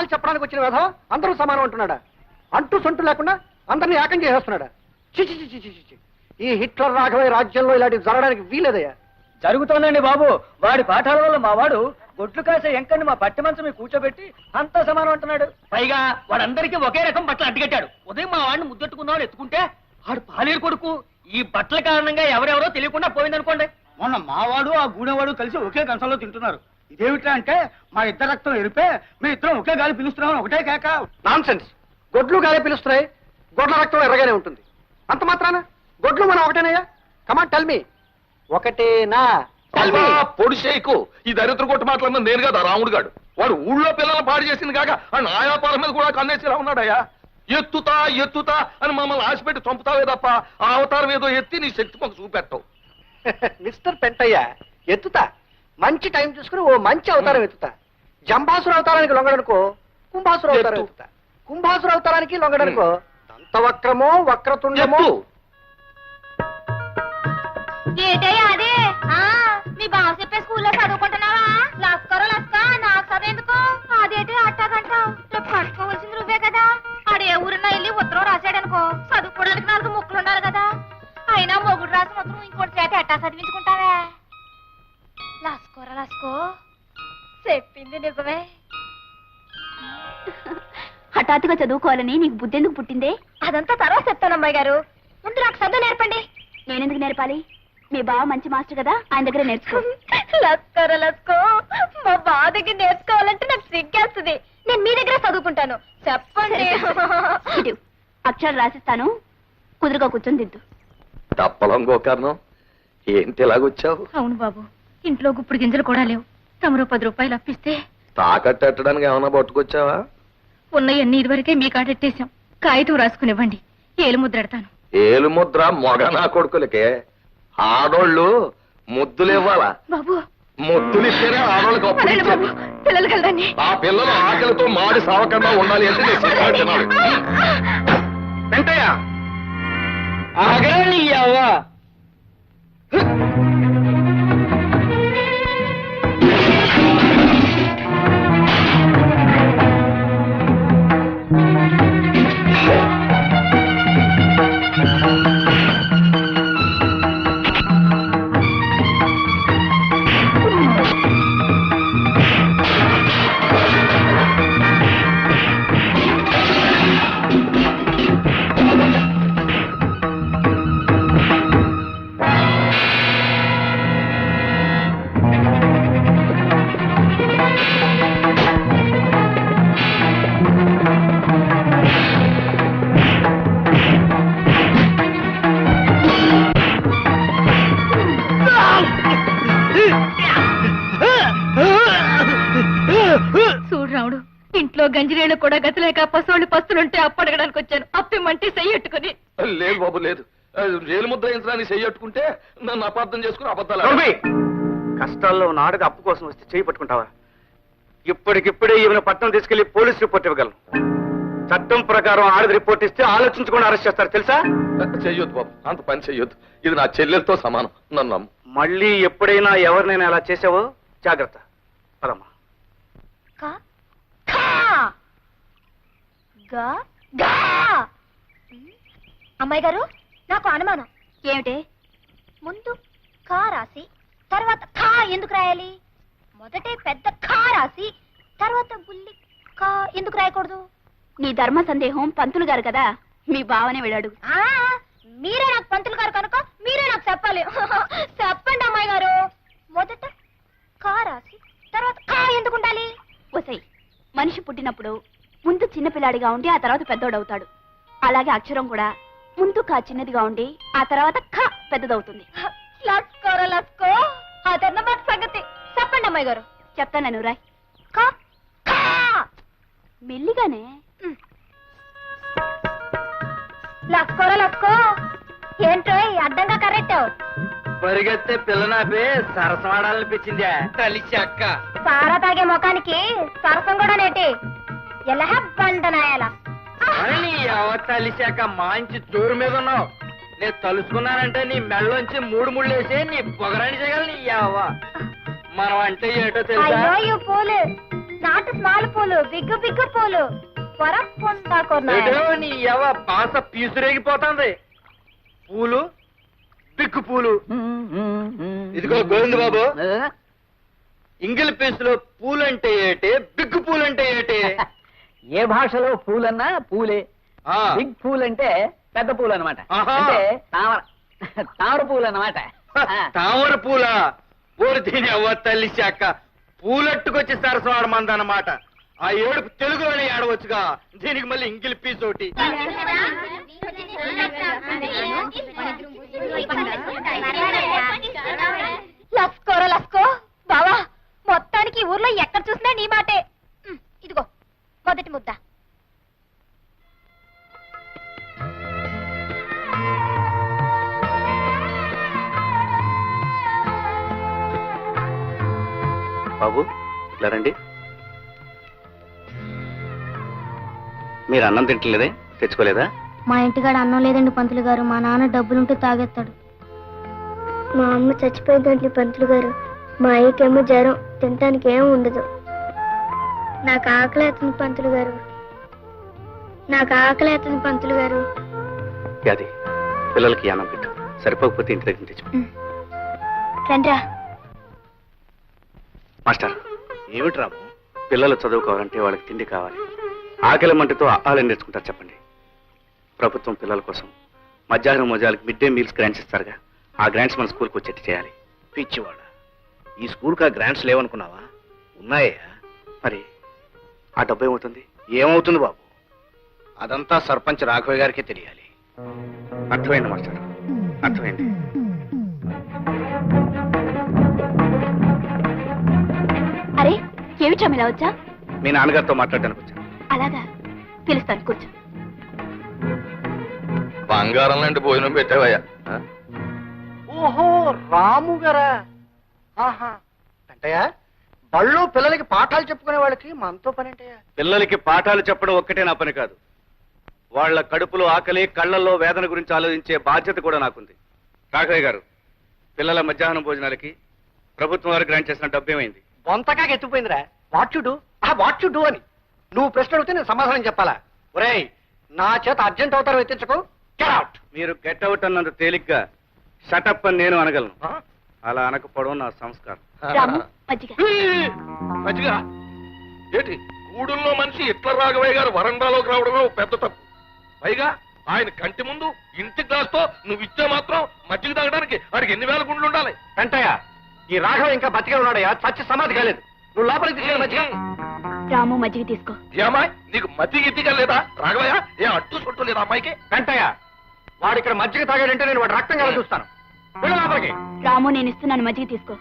పాలు చెప్పడానికి వచ్చిన విధవ అందరూ సమానం అంటున్నాడా? అంటూ సొంటు లేకుండా అందరినీ ఏకం చేసేస్తున్నాడా? చిచి చిచి చిచి చి ఈ హిట్లర్ రాఘవయ్య రాజ్యంలో ఇలాంటివి జరగడానికి వీలేదయ్యా? జరుగుతోందండి బాబు. వాడి పాఠాల వల్ల మా వాడు గొడ్లు కాసే ఎంకని మా పట్టి మంచం మీద కూర్చోబెట్టి అంతా సమానం అంటున్నాడు. పైగా వాడందరికీ ఒకే రకం బట్టలు అడ్డుకట్టాడు ఉదయం మా వాడిని ముద్దెట్టుకుందామని ఎత్తుకుంటే వాడు పాలేరు కొడుకు. ఈ బట్టల కారణంగా ఎవరెవరో తెలియకుండా పోయిందనుకోండి. మొన్న మావాడు ఆ గూడెవాడు కలిసి ఒకే కంచంలో తింటున్నారు. ఇదేమిటా అంటే మా ఇద్దరు రక్తం ఎరిపే మీ ఇద్దరం ఒకే గాలి పిలుస్తున్నాం ఒకటే కేక. నాన్ సెన్స్ గొడ్లు గాలే పిలుస్తున్నాయి. గొడ్ల రక్తం ఎర్రగానే ఉంటుంది. అంత మాత్రాన? గొడ్లు మనం ఒకటేనయ్యా? కమాన్ టెల్ మీ ఒకటేనా? Tell me. పొడి చేయకు. ఈ దరిద్ర కొట్టు మాట్లాడిన నేను కదా రాముడు గాడు. వాడు ఊళ్ళో పిల్లల్ని పాడు చేసింది కాక ఆ నాయాపాల మీద కూడా కన్నేసిలా ఉన్నాడయ్యా. ఎత్తుతా ఎత్తుతా అని మమ్మల్ని ఆశపెట్టి చంపుతావే తప్ప ఆ అవతారం ఏదో ఎత్తి నీ శక్తి మాకు చూపెట్టవు. మిస్టర్ పెంటయ్య ఎత్తుతా. మంచి టైం చూసుకుని ఓ మంచి అవతారం ఎత్తుతా. జంబాసుర అవతారానికి లొంగడనుకో కుంభాసుర అవతారం ఎత్తు. ఎత్తుతా. కుంభాసుర అవతారానికి లొంగడనుకో దంతవక్రమో వక్రతుండమో. అదే? ఆ, మీ బావ చెప్పే స్కూల్లో చదువుకుంటున్నావా? లస్కరో లస్క నాకు చదువుఎందుకు అదేంటి అట్టాగంటావు రేపు కట్టుకోవాల్సింది నువ్వే కదా. ఆడే ఊరిన వెళ్ళి ఉత్తరం రాశాడనుకో. చదువుకోవడానికి నాలుగు ముక్కలు ఉండాలి కదా. అయినా మొగుడు రాసిన ఉత్తరం ఇంకోటి చేత ఎట్టా చదివించుకుంటావే? లస్కోరా లస్కో. చెప్పింది నిజమే. హఠాత్తుగా చదువుకోవాలని నీకు బుద్ధెందుకు పుట్టిందే? అదంతా తర్వాత చెప్తాను అమ్మాయి గారు. ముందు నాకు చదువు నేర్పండి. నేనెందుకు నేర్పాలి? మీ బావ మంచి మాస్టర్ కదా ఆయన దగ్గర నేర్చుకో. లస్కర లస్కో. మా బావ దగ్గర నేర్చుకోవాలంటే నాకు సిగ్గేస్తుంది. నేను మీ దగ్గర చదువుకుంటాను. చెప్పండి. ఇటు అక్షరాలు రాసిస్తాను. కుదురుగా కూర్చొని దిద్దు. తప్పలం గోకర్ణం. ఏంటి ఇలాగొచ్చావు? అవును బాబు. ఇంట్లో గుప్పుడు గింజలు కూడా లేవు. తమరు పది రూపాయలు అప్పిస్తే తాకట్టెట్టడానికి ఏమైనా పట్టుకొచ్చావా? ఉన్నయన్ని ఇదివరకే మీ కాడెట్టేశాం కాగితం రాసుకునివ్వండి. ఏలు ముద్రెడతాను ఏలు ముద్ర మొగ నా కొడుకులకే. ఆడోళ్ళు ముద్దులు ఇవ్వాలా? బాబు. ముద్దులు ఇస్తేనే ఆడోళ్ళకి అప్పుడు పదండి బాబు. ఇచ్చేది. పిల్లలు కలదండి. ఆ పిల్లలు ఆకలితో మాడి సావకుండా ఉండాలి అంటే నేను సినిమా తినాలి పెంటయ్య ఆగరా అవ్వా. పశువులు పస్తులుంటే అప్పడగడానికి వచ్చాను. అప్పిమంటే చెయ్యట్టుకుని లేదు బాబు లేదు. ఏలు ముద్ర వేయించడానికి చెయ్యట్టుకుంటే నన్ను అపార్థం చేసుకుని అబద్ధాలు! కష్టాల్లో ఉన్న ఆడది అప్పు కోసం వస్తే చేయి పట్టుకుంటావా? ఇప్పటికిప్పుడే ఈమెను పట్టణం తీసుకెళ్ళి పోలీస్ రిపోర్ట్ ఇవ్వగలను. చట్టం ప్రకారం ఆడది రిపోర్ట్ ఇస్తే ఆలోచించకుండా అరెస్ట్ చేస్తారు తెలుసా? చెయ్యొద్దు బాబు అంత పని చెయ్యొద్దు. ఇది నా చెల్లెలతో సమానం నన్ను మళ్ళీ ఎప్పుడైనా ఎవరినైనా అలా చేసావో? జాగ్రత్త పదమ్మా. గా గా! అమ్మాయి గారు నాకు అనుమానం. ఏమిటే? ముందు ఖా రాసి తర్వాత ఖా ఎందుకు రాయాలి? మొదటే పెద్ద ఖా రాసి తర్వాత బుల్లి ఖా ఎందుకు రాయకూడదు? నీ ధర్మ సందేహం పంతులు గారు కదా మీ బావనే వెళ్ళాడు. ఆ మీరే నాకు పంతులు గారు కనుక మీరే నాకు చెప్పాలి. చెప్పండి అమ్మాయి గారు. మొదట ఖా రాసి తర్వాత ఖా ఎందుకు ఉండాలి? వసై మనిషి పుట్టినప్పుడు ముందు చిన్నపిల్లాడిగా ఉండి ఆ తర్వాత పెద్దోడవుతాడు. అలాగే అక్షరం కూడా ముందు కా చిన్నదిగా ఉండి ఆ తర్వాత ఖ పెద్దదవుతుంది. లస్కోర లస్కో. అదన్నమాట సంగతి. చెప్పండి అమ్మాయి గారు. చెప్తాను రాయ్ ఖా ఖా మెల్లిగానే. లస్కోర లస్కో ఏంటో అడ్డంగా కరెక్టావు పరిగెత్తే పిల్లనాపి సరసమాడాలనిపించిందా కలిసి అక్క. సారా తాగే ముఖానికి సరసం కూడా నేటి. ఎలా బండనాయాల మరి నీ ఎవ తలిశాక మంచి జోరు మీద ఉన్నావు. నేను తలుసుకున్నానంటే నీ మెళ్ళలోంచి మూడు ముళ్ళు వేసి నీ పొగరాని చేయగల నీ ఎవ మనం అంటే ఏంటో తెలుసా? అయ్యో పూలు. నాటు స్మాల్ పూలు బిగ్గు బిగ్గు పూలు. ఏటో నీ ఎవ పాస పీసురేగిపోతుంది. పూలు బిక్కు పూలు. ఇదిగో గోవింద బాబు. ఇంగిల్ పీసులో పూలంటే ఏటే బిగ్గు పూలంటే ఏటే? ఏ భాషలో పూలన్నా పూలే. బిగ్ పూల్ అంటే పెద్ద పూలు అనమాట ఆహా. అంటే తామర. తామర పూలు అనమాట తామర పూల. ఊరి దీని అవ్వ తల్లి శాఖ. పూలట్టుకొచ్చి సరస్వాడ మందన్నమాట ఆ ఏడుపు తెలుగులోనే ఏడవచ్చుగా దీనికి మళ్ళీ ఇంగిల్ పీస్ ఒకటి లస్కోరా లస్కో. బావా మొత్తానికి ఈ ఊర్లో ఎక్కడ చూసినా నీ మాటే. ఉమ్, ఇదిగో. మొదటి ముద్ద. బాబు ఇట్లా రండి. మీరు అన్నం తింటలేదే తెచ్చుకోలేదా? మా ఇంటికాడ అన్నం లేదండి పంతులు గారు. మా నాన్న డబ్బులుంటే తాగేస్తాడు. మా అమ్మ చచ్చిపోయిందండి పంతులు గారు మా అయ్యకేమో జ్వరం తినటానికి ఏం ఉండదు. నాకు ఆకలి పంతులు గారు. నాకు ఆకలి పంతులు గారు. అది పిల్లలకి అన్నం పెట్టు. సరిపోకపోతే ఇంటి దగ్గర తెచ్చు రండ్రా. మాస్టర్. ఏమిటి రాము పిల్లలు చదువుకోవాలంటే వాళ్ళకి తిండి కావాలి. ఆకలి మంటతో ఆహారం నేర్చుకుంటారు చెప్పండి. ప్రభుత్వం పిల్లల కోసం మధ్యాహ్నం మోజాలకి మిడ్ డే మీల్స్ గ్రాంట్స్ ఇస్తారుగా. ఆ గ్రాంట్స్ మన స్కూల్కి వచ్చేట్టు చేయాలి. పిచ్చివాడ. ఈ స్కూల్కి ఆ గ్రాంట్స్ లేవనుకున్నావా? ఉన్నాయా? మరి ఆ డబ్బు ఏమవుతుంది? ఏమవుతుంది బాబు? అదంతా సర్పంచ్ రాఘవయ్య గారికి తెలియాలి. అర్థమైంది మాస్టర్? అర్థమైంది. అరే ఏమిటా ఇలా వచ్చా మీ నాన్నగారితో మాట్లాడడానికి వచ్చాను. అలాగా? పిలుస్తాను కూర్చో. బంగారం లాంటి భోజనం పెట్టావయ్యా? ఓహో రాము గారా? ఆహా. అంటయ్యా బళ్ళు పిల్లలకి పాఠాలు చెప్పుకునే వాళ్ళకి మనతో పని అంటయ్యా పిల్లలకి పాఠాలు చెప్పడం ఒక్కటే నా పని కాదు. వాళ్ళ కడుపులో ఆకలి కళ్ళల్లో వేదన గురించి ఆలోచించే బాధ్యత కూడా నాకుంది. రాఘవయ్య గారు పిల్లల మధ్యాహ్నం భోజనాలకి ప్రభుత్వం వారు గ్రాంట్ చేసిన డబ్బు ఏమైంది? బొంతకాకి ఎత్తుపోయిందిరా వాట్ యు డూ? ఆ వాట్ యు డూ అని. నువ్వు ప్రశ్న అడిగితే నేను సమాధానం చెప్పాలా? ఒరేయ్ నా చేత అర్జెంట్ అవుతారు ఎత్తించకు. గెట్ అవుట్ మీరు గెట్ అవుట్ అన్నంత తేలిగ్గా షటప్ అని నేను అనగలను. అలా అనకపోవడం నా సంస్కారం. రాము మజ్జిగ. మంచిగా ఏంటి గూడుల్లో మనిషి ఇట్ల రాఘవయ్య గారు వరండాలోకి రావడమే ఓ పెద్ద తప్పు. పైగా ఆయన కంటి ముందు ఇంటి గ్లాస్తో నువ్వు ఇచ్చే మాత్రం మజ్జిగ తాగడానికి వాడికి ఎన్ని వేల గుండ్లు ఉండాలి? వెంటయ్య ఈ రాఘవ ఇంకా బతికే ఉన్నాడయ్యా? చచ్చి సమాధి కాలేదు. నువ్వు లోపలికి తీసుకెళ్ళి మధ్య రాము మజ్జిగ తీసుకో. ఏమాయ్ నీకు మజ్జిగ ఇద్దిగా లేదా? రాఘవయ్య ఏ అడ్డు సొట్టు లేదా అమ్మాయికి? వెంటయ్య వాడు ఇక్కడ మజ్జిగ తాగాడంటే నేను వాడు రక్తం కల చూస్తాను. రాము నేను ఇస్తున్నాను. మజ్జిగ తీసుకో.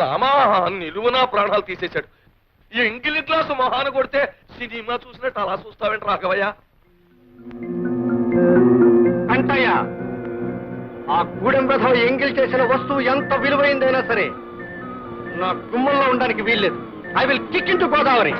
రామా నిలువు నా ప్రాణాలు తీసేశాడు. ఈ ఎంగిలి గ్లాసు మొహాన కొడితే సినిమా చూసినట్టు అలా చూస్తావేంటి రాఘవయ్య? అంటయ్య ఆ గూడెం రథం ఎంగిల్ చేసిన వస్తువు ఎంత విలువైందైనా సరే నా గుమ్మంలో ఉండడానికి వీల్లేదు. I will kick in to Godavari.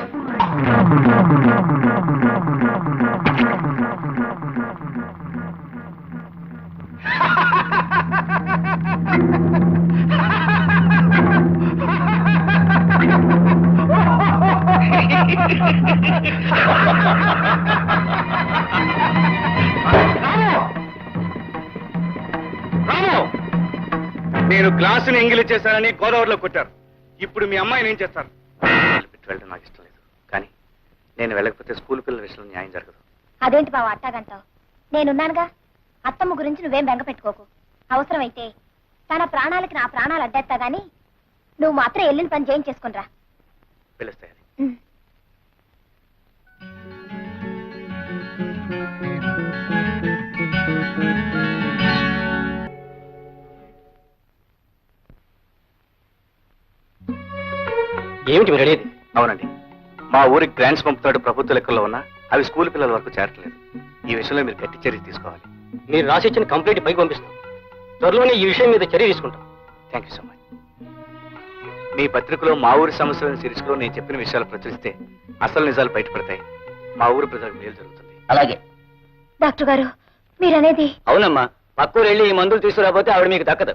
నేను గ్లాసుని ఎంగిలి చేశానని గోదావరిలో కొట్టారు. ఇప్పుడు మీ అమ్మాయిని ఏం చేస్తారు పెట్టి వెళ్ళడం నాకు ఇష్టం లేదు కానీ నేను వెళ్ళకపోతే స్కూల్ పిల్లల విషయంలో న్యాయం జరగదు. అదేంటి బావ అట్టాగంటావు? నేనున్నానుగా. అత్తమ్మ గురించి నువ్వేం బెంగ పెట్టుకోకు. అవసరమైతే తన ప్రాణాలకి నా ప్రాణాలు అడ్డేస్తా గాని నువ్వు మాత్రం వెళ్ళిన పని చేయించేసుకునిరా పిలుస్తాయి ఏమిటి మీరు అడిగేది అవునండి. మా ఊరికి గ్రాంట్స్ పంపుతాడు ప్రభుత్వ లెక్కల్లో ఉన్నా అవి స్కూల్ పిల్లల వరకు చేరట్లేదు. ఈ విషయంలో మీరు గట్టి చర్య తీసుకోవాలి. మీరు రాసిచ్చిన కంప్లైంట్ పైకి పంపిస్తాం. త్వరలోనే ఈ విషయం మీద చర్య తీసుకుంటాం. థ్యాంక్ యూ సో మచ్ మీ పత్రికలో మా ఊరి సమస్యలను శీర్షికలో నేను చెప్పిన విషయాలు ప్రచురిస్తే అసలు నిజాలు బయటపడతాయి. మా ఊరు ప్రజలకు మేలు జరుగుతుంది. అలాగే. డాక్టర్ గారు మీరనేది అవునమ్మా. పక్కూరు వెళ్ళి ఈ మందులు తీసుకురాకపోతే ఆవిడ మీకు దక్కదు.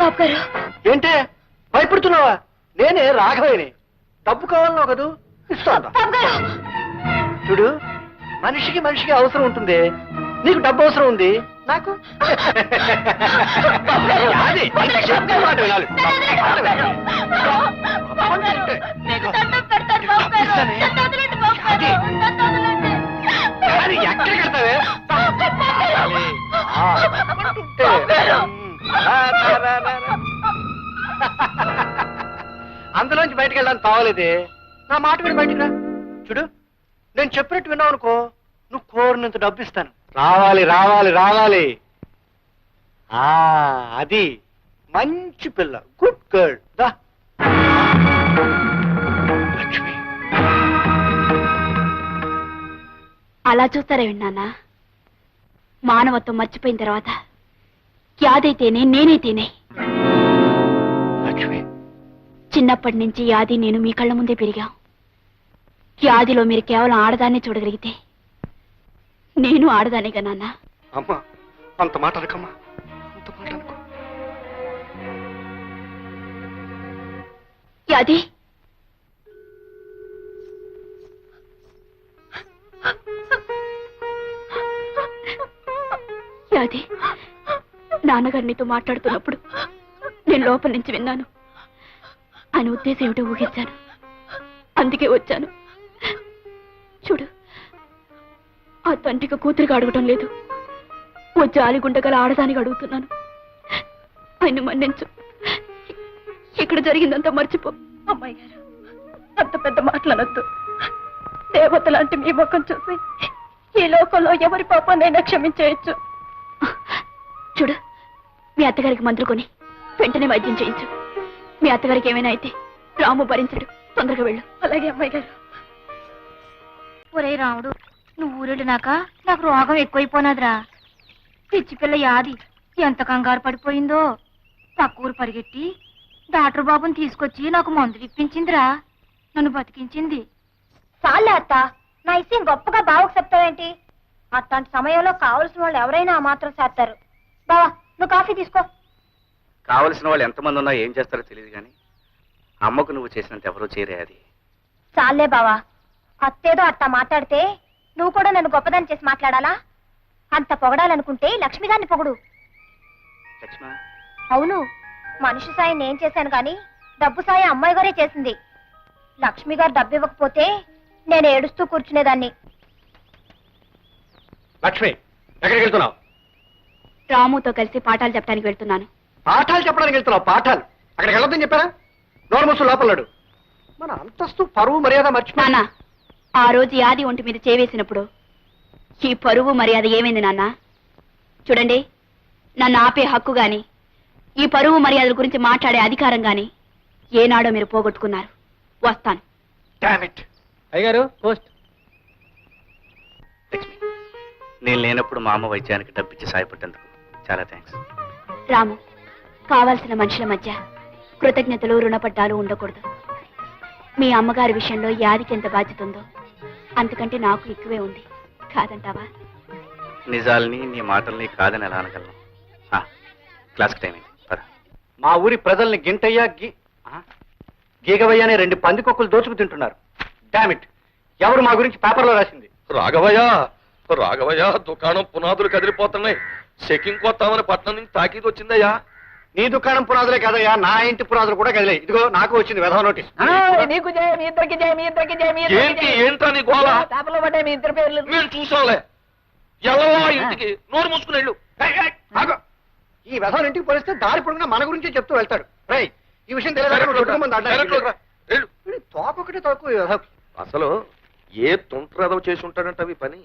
బాబు గారు ఏంటే? భయపడుతున్నావా? నేనే రాఘవేని డబ్బు కావాలన్నావు కదూ? ఇస్తాను. బాబు గారు చూడు మనిషికి మనిషికి అవసరం ఉంటుంది. నీకు డబ్బు అవసరం ఉంది. నాకు. అందులోంచి బయటకు వెళ్ళడానికి తావలేదే నా మాట విని బయటికి రా. చూడు నేను చెప్పినట్టు విన్నావు అనుకో నువ్వు కోరినంత డబ్బు ఇస్తాను. రావాలి రావాలి రావాలి. ఆ అది మంచి పిల్ల. గుడ్ గర్ల్ దా. లక్ష్మి. అలా చూస్తారే నాన్న? మానవత్వం మర్చిపోయిన తర్వాత యాదైతేనే నేనైతేనే. లక్ష్మి. చిన్నప్పటి నుంచి యాది నేను మీ కళ్ళ ముందే పెరిగాం. యాదిలో మీరు కేవలం ఆడదాన్ని చూడగలిగితే నేను ఆడదానేగా నాన్న. అమ్మా అంత మాట అనకమ్మా. అంత మాట అనుకో. నాన్నగారు నీతో మాట్లాడుతున్నప్పుడు నేను లోపల నుంచి విన్నాను. ఆయన ఉద్దేశం ఏమిటో ఊహించాను. అందుకే వచ్చాను. ఆ తండ్రికి కూతురికి అడగటం లేదు. ఓ జాలిగుండగల ఆడదానికి అడుగుతున్నాను. ఆయన మన్నించు. ఇక్కడ జరిగిందంతా మర్చిపో. అమ్మాయి గారు అంత పెద్ద మాట్లాడద్దు దేవత లాంటి మీ ముఖం చూసి ఈ లోకంలో ఎవరి పాపాన్నైనా క్షమించేయచ్చు. చూడు మీ అత్తగారికి మందులు కొని వెంటనే వైద్యం చేయించు. మీ అత్తగారికి ఏమైనా అయితే రాము భరించడు. తొందరగా వెళ్ళు. అలాగే అమ్మాయి గారు. ఒరే రాముడు నువ్వు ఊరెళ్ళినాక నాకు రోగం ఎక్కువైపోనాదిరా. పిచ్చి పిల్ల యాది ఎంత కంగారు పడిపోయిందో. పక్క ఊరు పరిగెట్టి డాక్టర్ బాబుని తీసుకొచ్చి నాకు మందులు ఇప్పించిందిరా నన్ను బతికించింది. చాలే అత్త నా ఇష్టం గొప్పగా బావకు చెప్తావేంటి? అట్లాంటి సమయంలో కావలసిన వాళ్ళు ఎవరైనా ఆ మాత్రం చేస్తారు. బావా నువ్వు కాఫీ తీసుకో. కావలసిన వాళ్ళు ఎంతమంది ఉన్నా ఏం చేస్తారో తెలియదు కానీ అమ్మకు నువ్వు చేసినంత ఎవరూ చేరే అది. చాలే బావా అత్తేదో అట్టా మాట్లాడితే నువ్వు కూడా నన్ను గొప్పదాన్ని చేసి మాట్లాడాలా? అంత పొగడాలనుకుంటే లక్ష్మి గారిని పొగడు. లక్ష్మ? అవును మనిషి సాయం నేను చేశాను కానీ డబ్బు సాయం అమ్మాయి గారే చేసింది. లక్ష్మి గారు డబ్బు ఇవ్వకపోతే నేను ఏడుస్తూ కూర్చునేదాన్ని. లక్ష్మి ఎక్కడికి వెళ్తున్నావు? రాముతో కలిసి పాఠాలు చెప్పడానికి వెళ్తున్నాను. పాఠాలు చెప్పడానికి వెళ్తున్నావు? పాఠాలు? అక్కడికి వెళ్ళొద్దని చెప్పారా? నోరు మూసు లోపలడు మన అంతస్తు పరువు మర్యాద మర్చిపో నాన్న ఆ రోజు యాది ఒంటి మీద చేవేసినప్పుడు ఈ పరువు మర్యాద ఏమైంది నాన్న? చూడండి నన్ను ఆపే హక్కు గాని ఈ పరువు మర్యాదల గురించి మాట్లాడే అధికారం గాని ఏనాడో మీరు పోగొట్టుకున్నారు. వస్తాను. పోస్ట్. లక్ష్మి నేను లేనప్పుడు మా అమ్మ వైద్యానికి డబ్బిచ్చి సాయపడ్డందుకు. చాలా థ్యాంక్స్ రాము కావాల్సిన మనుషుల మధ్య కృతజ్ఞతలు రుణపడ్డాలు ఉండకూడదు. మీ అమ్మగారి విషయంలో యాదికి ఎంత బాధ్యత ఉందో అంతకంటే నాకు ఎక్కువే ఉంది. కాదంటావా? నిజాల్ని నీ మాటల్ని కాదని ఎలా అనగలను? ఆ, క్లాస్కి టైం పద. మా ఊరి ప్రజల్ని గింటయ్య గి ఆ? గీగవయ్య అనే రెండు పందికొక్కులు దోచుకు తింటున్నారు. డామిట్ ఎవరు మా గురించి పేపర్లో రాసింది? రాఘవయ్య రాఘవయ్య దుకాణం పునాదులు కదిలిపోతున్నాయి. చెకింగ్ కొత్తామని పట్నం నుంచి తాకీదు వచ్చిందయ్యా నీ దుకాణం పునాదులే కదయ్యా నా ఇంటి పునాదులు కూడా కదిలే ఇదిగో నాకు వచ్చింది వెధవ నోటీస్. నీకు జయ మీ ఇద్దరికి జయ మీ ఇద్దరికి జయ మీ ఏంటి ఏంటా నీ గోళ పేపర్లో పడ్డాయి మీ ఇద్దరు పేర్లు. మేము చూసాంలే ఎల్లవా ఇంటికి నోరు మూసుకుని వెళ్ళు. ఏయ్, ఏయ్, ఆగు. ఈ వెధవ ఇంటికి పోలిస్తే దారి పొడుగునా మన గురించే చెప్తూ వెళ్తాడు. రేయ్ ఈ విషయం డైరెక్ట్ రా. వెళ్ళు. తెలియదు తోకొకటి తోకు. అసలు ఏ తుంట్రదవ చేసి ఉంటాడంట అవి పని?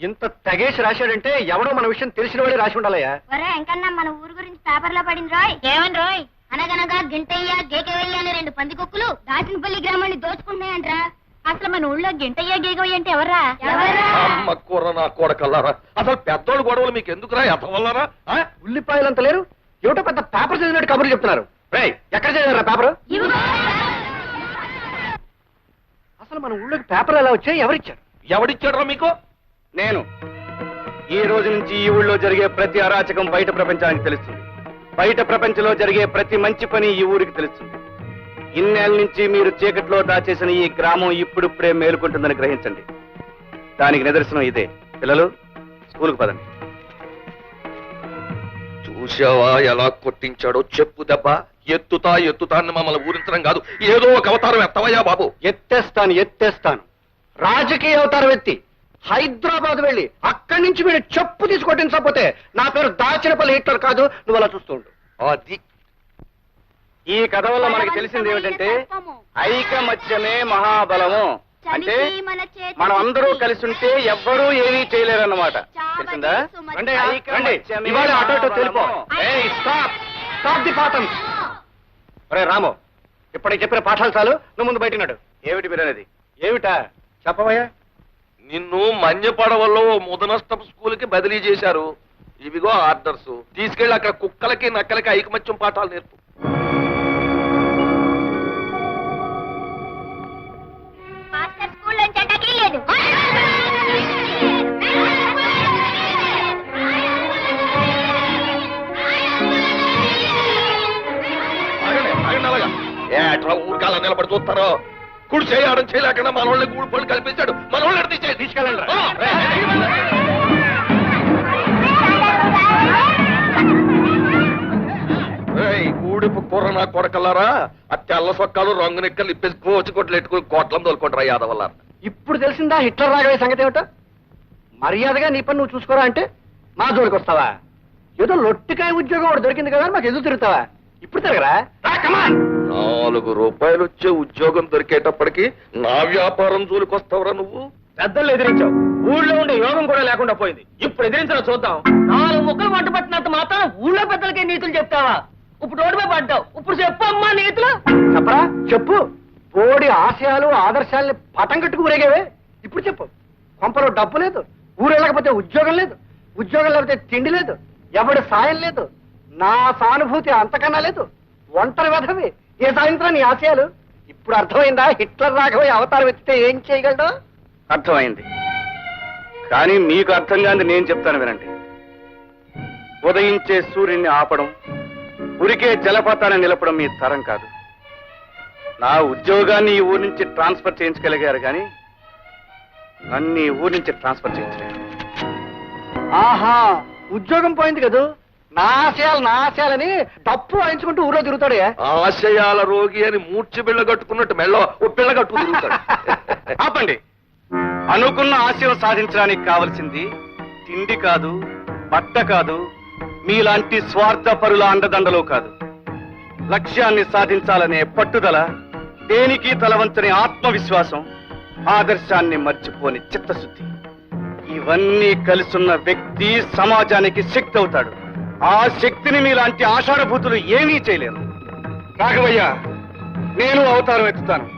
ఇంత తెగేసి రాశాడంటే ఎవడో మన విషయం తెలిసిన వాడే రాసి ఉండాలయ్యా. ఒరే ఎంకన్నా మన ఊరు గురించి పేపర్లో పడింది రాయ్. ఏమని రాయ్? అనగనగా గింటయ్య గేకవయ్య అనే రెండు పందికొక్కులు దాచినపల్లి గ్రామాన్ని దోచుకుంటున్నాయంట్రా. అసలు మన ఊళ్ళో గింటయ్య గేకవయ్య అంటే ఎవర్రా? ఎవరా అమ్మ కూర నా కొడకల్లారా? అసలు పెద్దోళ్ళు గొడవలు మీకు ఎందుకురా? ఎత్తవల్లారా ఆ? ఉల్లిపాయలంత లేరు? ఏమిటో పెద్ద పేపర్ చదివినట్టు కబుర్లు చెప్తున్నారు. రేయ్ ఎక్కడ చదివారా పేపర్? అసలు మన ఊళ్ళోకి పేపర్ ఎలా వచ్చాయి? ఎవరిచ్చారు? ఎవడిచ్చాడురా మీకు? నేను. ఈ రోజు నుంచి ఈ ఊళ్ళో జరిగే ప్రతి అరాచకం బయట ప్రపంచానికి తెలుస్తుంది. బయట ప్రపంచంలో జరిగే ప్రతి మంచి పని ఈ ఊరికి తెలుస్తుంది. ఇన్నేళ్ళ నుంచి మీరు చీకట్లో దాచేసిన ఈ గ్రామం ఇప్పుడిప్పుడే మేలుకుంటుందని గ్రహించండి. దానికి నిదర్శనం ఇదే. పిల్లలు స్కూల్కి పదండి. చూసావా ఎలా కొట్టించాడో చెప్పు దెబ్బ. ఎత్తుతా ఎత్తుతా అని మమ్మల్ని ఊరించడం కాదు. ఏదో ఒక అవతారం ఎత్తవయ్యా బాబు. ఎత్తేస్తాను ఎత్తేస్తాను. రాజకీయ అవతారం ఎత్తి. హైదరాబాద్ వెళ్ళి అక్కడి నుంచి మీరు చెప్పు తీసుకొట్టించకపోతే నా పేరు దాచినపల్లి హిట్లర్ కాదు నువ్వు అలా చూస్తూ ఉండు. అది. ఈ కథ వల్ల మనకి తెలిసింది ఏమిటంటే ఐకమత్యమే మహాబలము. అంటే మనం అందరూ కలిసి ఉంటే ఎవ్వరూ ఏమీ చేయలేరన్నమాట. తెలిసిందా? ఇవాళ అటో ఇటో తెలిపో. స్టాప్ ది పాఠం ఒరే రాము. ఇప్పటికి చెప్పిన పాఠాలు చాలు. నువ్వు ముందు బయటినాడు ఏమిటి మీరు అనేది ఏమిటా? చెప్పవయ్యా. నిన్ను మన్యపడవల్లో ముదనష్టపు స్కూల్కి బదిలీ చేశారు. ఇవిగో ఆర్డర్స్. తీసుకెళ్ళి అక్కడ కుక్కలకి నక్కలకి ఐకమత్యం పాఠాలు నేర్పు. ఏ అట్లా ఊరికాల నిలబడి చూస్తారో కుడి చేయడం చేయలేకుండా మన వాళ్ళని గూడు పళ్ళు కల్పించాడు. మన తీసేయి తీసుకెళ్ళండి. ఊడిపు కూర నా కొడకల్లారా? ఆ తెల్ల సొక్కాలు రంగు నిక్కలు ఇప్పేసి కోచి కొట్లు ఎట్టుకుని కోట్లం తోలుకుంటారా యాదవల్లారా? ఇప్పుడు తెలిసిందా హిట్లర్ రాగవే సంగతి ఏమిటో? మర్యాదగా నీ పని నువ్వు చూసుకోరా అంటే మా జోలికి వస్తావా ఏదో లొట్టికాయ ఉద్యోగం ఒకటి దొరికింది కదా మాకు ఎదురు తిరుగుతావా? ఇప్పుడు తిరగరా నాలుగు రూపాయలు వచ్చే ఉద్యోగం దొరికేటప్పటికి నా వ్యాపారం జోలికొస్తావురా నువ్వు? పెద్దలు ఎదిరించావు. ఊళ్ళో ఉండే యోగం కూడా లేకుండా పోయింది. ఇప్పుడు ఎదిరించడం చూద్దాం. నాలుగు ముక్కలు వంట పట్టినంత మాత్రం ఊళ్ళో పెద్దలకే నీతులు చెప్తావా? ఇప్పుడు రోడ్డుపై పడ్డావు. ఇప్పుడు చెప్పు అమ్మా నీతులు. చెప్పరా? చెప్పు. పోడి ఆశయాలు ఆదర్శాలని పటం కట్టుకు ఊరేగేవే? ఇప్పుడు చెప్పు. కొంపలో డబ్బు లేదు. ఊరు వెళ్ళకపోతే ఉద్యోగం లేదు. ఉద్యోగం లేకపోతే తిండి లేదు. ఎవడి సాయం లేదు. నా సానుభూతి అంతకన్నా లేదు. ఒంటరి వెధవి. ఏ సాయంత్రం నీ ఆశయాలు? ఇప్పుడు అర్థమైందా? హిట్లర్ రాఘవయ్య అవతారం ఎత్తితే ఏం చేయగలడు? అర్థమైంది. కానీ మీకు అర్థం కాని నేను చెప్తాను వినండి. ఉదయించే సూర్యుని ఆపడం ఉరికే జలపాతాన్ని నిలపడం మీ తరం కాదు. నా ఉద్యోగాన్ని ఈ ఊరి నుంచి ట్రాన్స్ఫర్ చేయించగలిగారు కానీ నన్ను ఈ ఊరి నుంచి ట్రాన్స్ఫర్ చేయించలేరు ఆహా ఉద్యోగం పోయింది కదూ? నా ఆశయాలు నా ఆశయాలని డప్పు వాయించుకుంటూ ఊరో తిరుగుతాడే ఆశయాల రోగి అని మూర్చి బిళ్ళ కట్టుకున్నట్టు మెళ్ళ ఓ పిల్ల కట్టుకు తిరుగుతాడు. ఆపండి. అనుకున్న ఆశయం సాధించడానికి కావలసింది తిండి కాదు బట్ట కాదు మీలాంటి స్వార్థ పరుల అండదండలు కాదు. లక్ష్యాన్ని సాధించాలనే పట్టుదల దేనికి తలవంచని ఆత్మవిశ్వాసం ఆదర్శాన్ని మర్చిపోని చిత్తశుద్ధి. ఇవన్నీ కలిసున్న వ్యక్తి సమాజానికి శక్తి అవుతాడు. ఆ శక్తిని మీలాంటి ఆషాఢభూతులు ఏమీ చేయలేరు. రాఘవయ్య నేను అవతారం ఎత్తుతాను.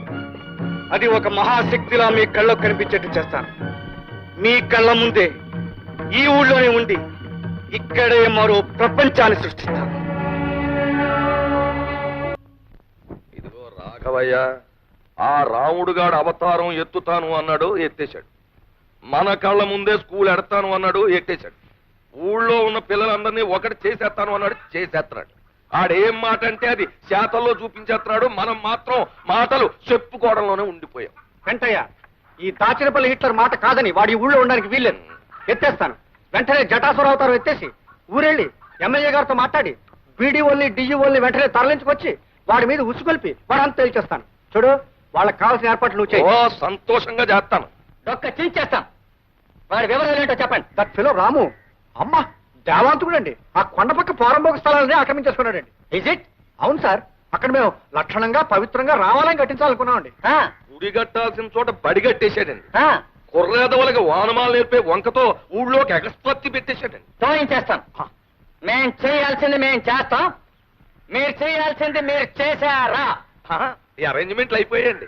అది ఒక మహాశక్తిలా మీ కళ్ళకు కనిపించేట్టు చేస్తాను. మీ కళ్ళ ముందే ఈ ఊళ్ళోనే ఉండి ఇక్కడే మరో ప్రపంచాన్ని సృష్టిస్తాను. ఇదిగో రాఘవయ్య ఆ రాముడుగాడు అవతారం ఎత్తుతాను అన్నాడు ఎత్తేశాడు. మన కళ్ళ ముందే స్కూల్ ఎడతాను అన్నాడు ఎట్టేశాడు ఊళ్ళో ఉన్న పిల్లలందరినీ ఒకటి చేసేస్తాను అన్నాడు చేసేస్తున్నాడు. ఆడేం మాట అంటే అది శాతల్లో చూపించేస్తున్నాడు. మనం మాత్రం మాటలు చెప్పుకోవడంలోనే ఉండిపోయాం. వెంటయ్య ఈ దాచినపల్లి హిట్లర్ మాట కాదని వాడి ఊళ్ళో ఉండడానికి వీల్లేదు. ఎత్తేస్తాను. వెంటనే జటాసుర అవతారం ఎత్తేసి ఊరెళ్ళి ఎమ్మెల్యే గారితో మాట్లాడి బీడీఓల్ని డిఈఓల్ని వెంటనే తరలించుకొచ్చి వాడి మీద ఉసుకొల్పి వాడంతా తేల్చేస్తాను. చూడు వాళ్ళకి కావాల్సిన ఏర్పాట్లు నువ్వు ఓ చేయి సంతోషంగా చేస్తాను. డొక్క చించేస్తాం వాడి వివరాలు ఏంటో చెప్పండి. దట్ ఫిలో రాము అమ్మ! దేవాంతుడండి. ఆ కొండపక్క పోరంబోక స్థలాలని ఆక్రమించేసుకున్నాడండి. ఇజ్ ఇట్ అవును సార్. అక్కడ మేము లక్షణంగా పవిత్రంగా రావాలని కట్టించాలనుకున్నామండి గుడి కట్టాల్సిన చోట బడి కట్టేశాడండి. కుర్రేదవలకి వానమాలు నేర్పే వంకతో ఊళ్ళోకి ఎగస్పత్తి పెట్టేశాడండి. తోయించేస్తాం మేం చేయాల్సింది మేం చేస్తాం. మీరు చేయాల్సింది మీరు చేశారా? ఈ అరేంజ్మెంట్లు అయిపోయాయండి.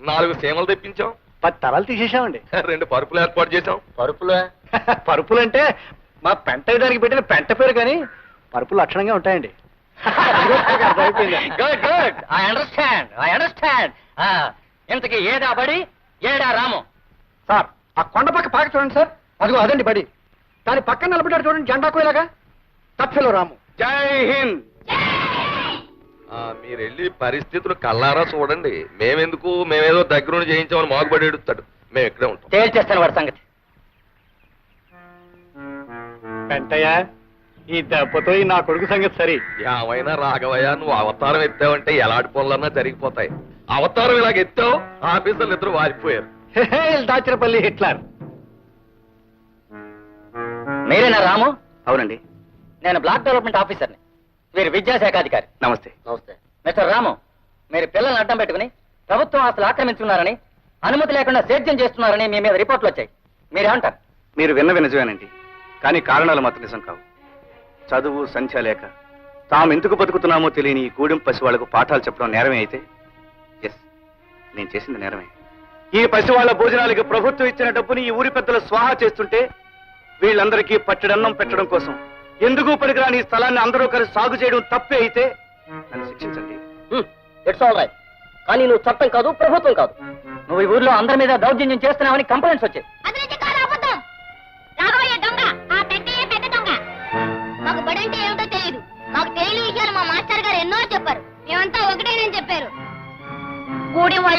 నాలుగు సీమలు తెప్పించాం. పది తరాలు తీసేసామండి రెండు పరుపులు ఏర్పాటు చేశాం. పరుపులు? పరుపులు అంటే మా పెంట దానికి పెట్టిన పెంట పేరు కానీ పరుపులు లక్షణంగా ఉంటాయండి. Good good I understand I understand ఇంతకి ఏడా బడి ఏడా రాము? సార్ ఆ కొండ పక్క పాక చూడండి సార్. అదిగో అదండి బడి. దాని పక్కన నిలబడ్డాడు చూడండి జెండా కోయలాగా తప్పిలో రాము. జై హింద్. ఆ, మీరు వెళ్ళి పరిస్థితులు కల్లారా చూడండి. మేమెందుకు? మేమేదో దగ్గరుండి చేయించామని మాగుబడి ఎడుతాడు మేము ఇక్కడే ఉంటాం. తేల్చేస్తాను వాడి సంగతి. పెంటయ్య ఈ దెబ్బతో ఈ నా కొడుకు సంగతి సరి. ఏమైనా రాఘవయ్య నువ్వు అవతారం ఎత్తావంటే ఎలాంటి పనులన్నా జరిగిపోతాయి. అవతారం ఇలాగ ఎత్తావు ఆఫీసర్లు ఇద్దరు వారిపోయారు దాచిరపల్లి హిట్లర్. మీరేనా రాము? అవునండి. నేను బ్లాక్ డెవలప్మెంట్ ఆఫీసర్ని. వీరు విద్యాశాఖ అధికారి నమస్తే. నమస్తే. మిస్టర్ రాము మీరు పిల్లల్ని అడ్డం పెట్టుకుని ప్రభుత్వం ఆస్తులు ఆక్రమించుకున్నారని అనుమతి లేకుండా సేద్యం చేస్తున్నారని మీ మీద రిపోర్ట్లు వచ్చాయి. మీరేమంటారు? మీరు విన్న వినజమేనండి కానీ కారణాలు మాత్రం నిజం కావు. చదువు సంఖ్య లేక తాము ఎందుకు బతుకుతున్నామో తెలియని ఈ గూడెం పసి వాళ్ళకు పాఠాలు చెప్పడం నేరమే అయితే? ఎస్ నేను చేసింది నేరమే. ఈ పసి వాళ్ళ భోజనాలకి ప్రభుత్వం ఇచ్చిన డబ్బుని ఈ ఊరి పెద్దలు స్వాహా చేస్తుంటే వీళ్ళందరికీ పట్టడన్నం పెట్టడం కోసం ఎందుకు పనికిరాని ఈ స్థలాన్ని అందరూ కలిసి సాగు చేయడం తప్పే అయితే నన్ను శిక్షించండి. ఇట్స్ ఆల్ రైట్ కానీ నువ్వు చట్టం కాదు ప్రభుత్వం కాదు. నువ్వు ఈ ఊర్లో అందరి మీద దౌర్జన్యం చేస్తున్నావని కంప్లైంట్స్ వచ్చాయి.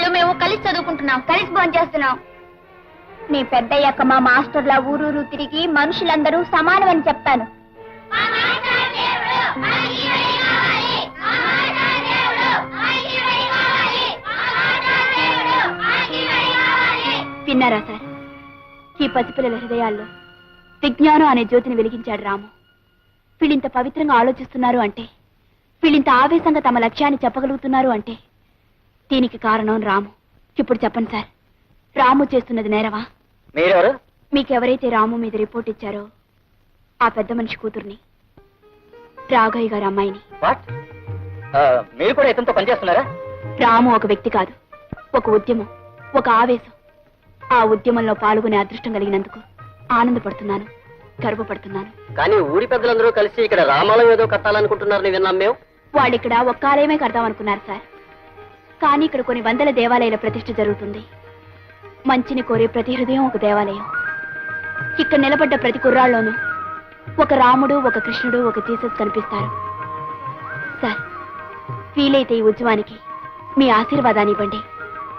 గూడెం మేము కలిసి చదువుకుంటున్నాం కలిసి భోజనం చేస్తున్నాం. నీ పెద్దయ్యాక మా మాస్టర్ల ఊరూరు తిరిగి మనుషులందరూ సమానమని చెప్తాను. విన్నారా సార్? ఈ పసిపిల్లల హృదయాల్లో విజ్ఞానం అనే జ్యోతిని వెలిగించాడు రాము. వీళ్ళింత పవిత్రంగా ఆలోచిస్తున్నారు అంటే వీళ్ళింత ఆవేశంగా తమ లక్ష్యాన్ని చెప్పగలుగుతున్నారు అంటే దీనికి కారణం రాము. ఇప్పుడు చెప్పండి సార్. రాము చేస్తున్నది నేరవా మీరెవరు? మీకెవరైతే రాము మీద రిపోర్ట్ ఇచ్చారో ఆ పెద్ద మనిషి కూతుర్ని రాఘయ్య గారి అమ్మాయిని. వాట్? మీరు కూడా ఇతనితో పనిచేస్తున్నారా? రాము ఒక వ్యక్తి కాదు ఒక ఉద్యమం ఒక ఆవేశం. ఆ ఉద్యమంలో పాల్గొనే అదృష్టం కలిగినందుకు ఆనందపడుతున్నాను గర్వపడుతున్నాను. కానీ ఊరి పెద్దలందరూ కలిసి ఇక్కడ రామాలయం ఏదో కట్టాలనుకుంటున్నారని విన్నాం మేము. వాళ్ళు ఇక్కడ ఒక్క ఆలయమే కడదాం అనుకున్నారు సార్. కానీ ఇక్కడ కొన్ని వందల దేవాలయాల ప్రతిష్ఠ జరుగుతుంది. మంచిని కోరే ప్రతి హృదయం ఒక దేవాలయం. ఇక్కడ నిలబడ్డ ప్రతి కుర్రాళ్ళలోనూ ఒక రాముడు ఒక కృష్ణుడు ఒక జీసస్ కనిపిస్తారు. సార్ వీలైతే ఈ ఉద్యమానికి మీ ఆశీర్వాదాన్ని ఇవ్వండి.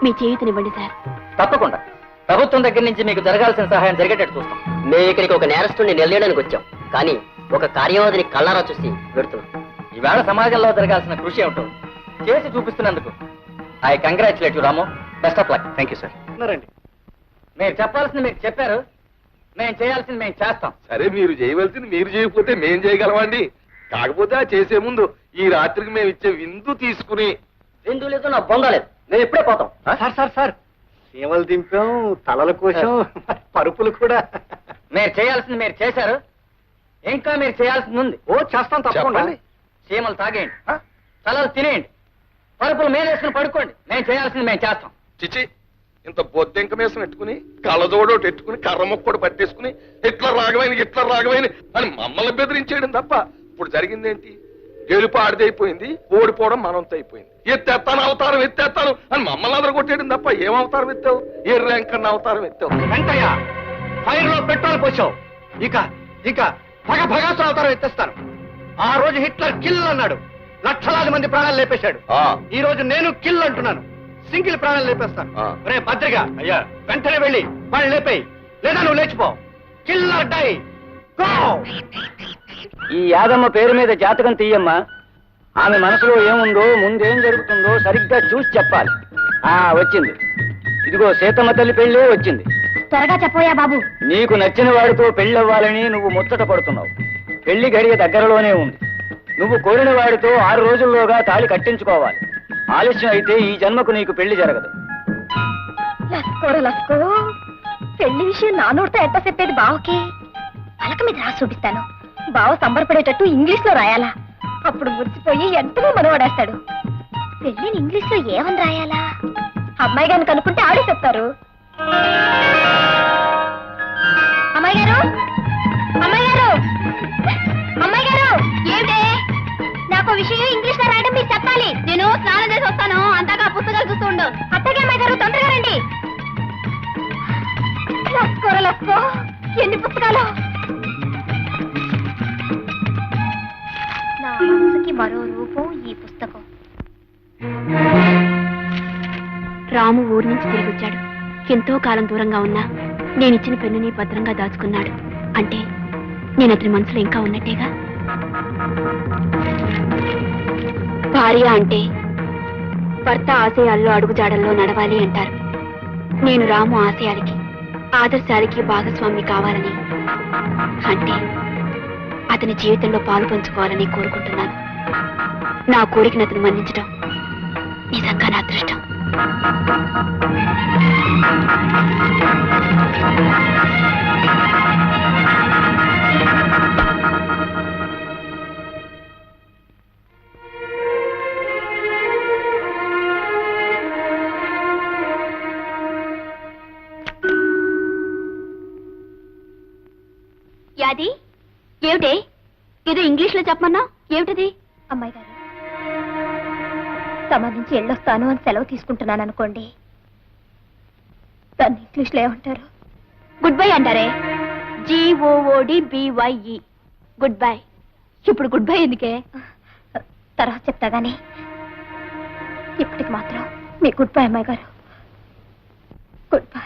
మీ చేయుతనివ్వండి సార్. తప్పకుండా. ప్రభుత్వం దగ్గర నుంచి మీకు జరగాల్సిన సహాయం జరిగేటట్టు చూస్తాం. మేము ఇక్కడికి ఒక నేరస్తుని నిలయడానికి వచ్చాం. కానీ ఒక కార్యవాదిని కళ్ళారా చూసి పెడుతున్నాం ఈవేళ సమాజంలో జరగాల్సిన కృషి ఏమిటో చేసి చూపిస్తున్నందుకు I congratulate you Ramu. Best of luck. Thank you sir. ఉన్నారండి. మీరు చెప్పాల్సింది మీరు చెప్పారు. మేము చేయాల్సింది మేము చేస్తాం. సరే మీరు చేయవలసింది మీరు చేయకపోతే మేం చేయగలమండి. కాకపోతే ఆ చేసే ముందు ఈ రాత్రికి మేము ఇచ్చే విందు తీసుకుని. బిందు లేదు నా బొంద లేదు. మేము ఇప్పుడే పోతాం. Sir sir sir. సీమలు దింపాం తలల కోసం పరుపులు కూడా. మీరు చేయాల్సింది మీరు చేశారు. ఇంకా మీరు చేయాల్సింది ఉంది. ఓ చేస్తాం తప్పకుండా. చీమలు తాగేయండి. తలలు తినేయండి. పరుపులు మేలేసుకుని పడుకోండి. మేము చేయాల్సింది మేము చేస్తాం. చిచి ఇంత బొద్దెంక మీసం పెట్టుకుని కళ్ళజోడోటి కర్ర మొక్కడు పట్టేసుకుని ఇట్లా రాగమైన ఇట్లా రాగమైన అని మమ్మల్ని బెదిరించేయడం తప్ప ఇప్పుడు జరిగిందేంటి? గెలుపు ఆడిదైపోయింది ఓడిపోవడం మనంతో అయిపోయింది ఎత్తేస్తాను అవతారం ఎత్తేస్తాను అని మమ్మల్ని అందరూ కొట్టేయడం తప్ప ఏం అవతారం ఎత్తావు? ఏ ర్యాంక్ అన్న అవతారం ఎత్తావు? వెంటయ్య ఫైర్లో పెట్రోల్ పోసావు. ఇక ఇక భగ భగాసులు అవుతారో ఎత్తేస్తాను. ఆ రోజు హిట్లర్ కిల్ అన్నాడు. లక్షలాది మంది ప్రాణాలు లేపేశాడు. ఆ, ఈ రోజు నేను కిల్ అంటున్నాను. సింగిల్ ప్రాణాలు లేపేస్తాను. రే భద్రిగా. అయ్యా. వెంటనే వెళ్ళి వాళ్ళు లేపేయి. లేదా నువ్వు లేచిపో. Killer die. గో! ఈ యాదమ్మ పేరు మీద జాతకం తీయమ్మా. ఆమె మనసులో ఏముందో ముందేం జరుగుతుందో సరిగ్గా చూసి చెప్పాలి. ఆ వచ్చింది. ఇదిగో సీతమ్మ తల్లి పెళ్ళే వచ్చింది. త్వరగా చెప్పోయా బాబు. నీకు నచ్చిన వాడితో పెళ్ళవ్వాలని నువ్వు ముచ్చట పడుతున్నావు. పెళ్ళి గడియ దగ్గరలోనే ఉంది. నువ్వు కోరిన వాడితో ఆరు రోజుల్లోగా తాళి కట్టించుకోవాలి. ఆలస్యం అయితే ఈ జన్మకు నీకు పెళ్ళి జరగదు. లస్కోర లస్కో. పెళ్ళి విషయం నా నోటితో చెప్పేది బావకి? పలక మీద రాసి చూపిస్తాను. బావ సంబరపడేటట్టు ఇంగ్లీష్లో రాయాలా? అప్పుడు మురిసిపోయి ఎంతలో మనవాడేస్తాడు? పెళ్ళిని ఇంగ్లీష్లో ఏమని రాయాలా? అమ్మాయి గారిని కనుక్కుంటే ఆడే చెప్తారు. అమ్మాయి గారు? అమ్మాయి గారు? రాము ఊరి నుంచి తిరిగి వచ్చాడు ఎంతో కాలం దూరంగా ఉన్నా నేనిచ్చిన పెన్నుని భద్రంగా దాచుకున్నాడు. అంటే నేను అతని మనసులో ఇంకా ఉన్నట్టేగా? భార్య అంటే భర్త ఆశయాల్లో అడుగుజాడల్లో నడవాలి అంటారు. నేను రాము ఆశయాలకి ఆదర్శాలకి భాగస్వామి కావాలని. అంటే అతని జీవితంలో పాలు పంచుకోవాలని కోరుకుంటున్నాను. నా కోరికను అతను మన్నించడం నిజంగా నా అదృష్టం. యాది ఏమిటి? ఏదో ఇంగ్లీష్లో చెప్పమన్నా ఏమిటది? అమ్మాయి గారు సంబంధించి వెళ్ళొస్తాను అని సెలవు తీసుకుంటున్నాను అనుకోండి. దాన్ని ఇంగ్లీష్లో ఏమంటారు? గుడ్ బై అంటారే. G O O D B Y E good bye ఇప్పుడు గుడ్ బై ఎందుకే? తర్వాత చెప్తా గానీ ఇప్పటికి మాత్రం మీ గుడ్ బై అమ్మాయి గారు గుడ్ బై